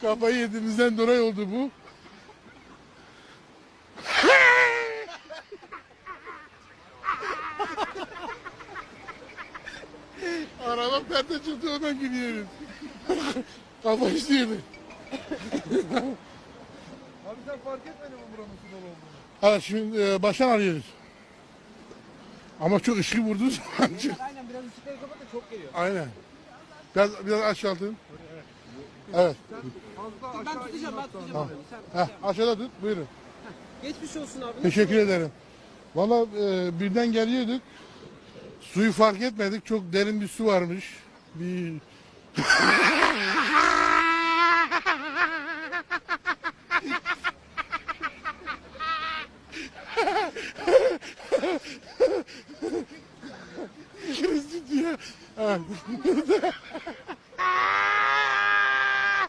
Kafayı yediğimizden dolayı oldu bu. Araba perde çıktı ondan gidiyoruz. Kafa işliyordu. Abi sen fark etmedin mi buranın su dolu olduğunu? Ha şimdi e, baştan arıyoruz. Ama çok ışık vurdu zaman. Aynen biraz ışıkları kapat da çok geliyor. Aynen. Biraz, biraz aşağıtın. Evet. Fazla Ben tutacağım ben tutacağım abi. Sen Heh, aşağıda tut. Buyurun. Geçmiş olsun abi. Teşekkür ederim. Valla e, birden geliyorduk. Suyu fark etmedik. Çok derin bir su varmış. Bir... Kristi diye. Ha.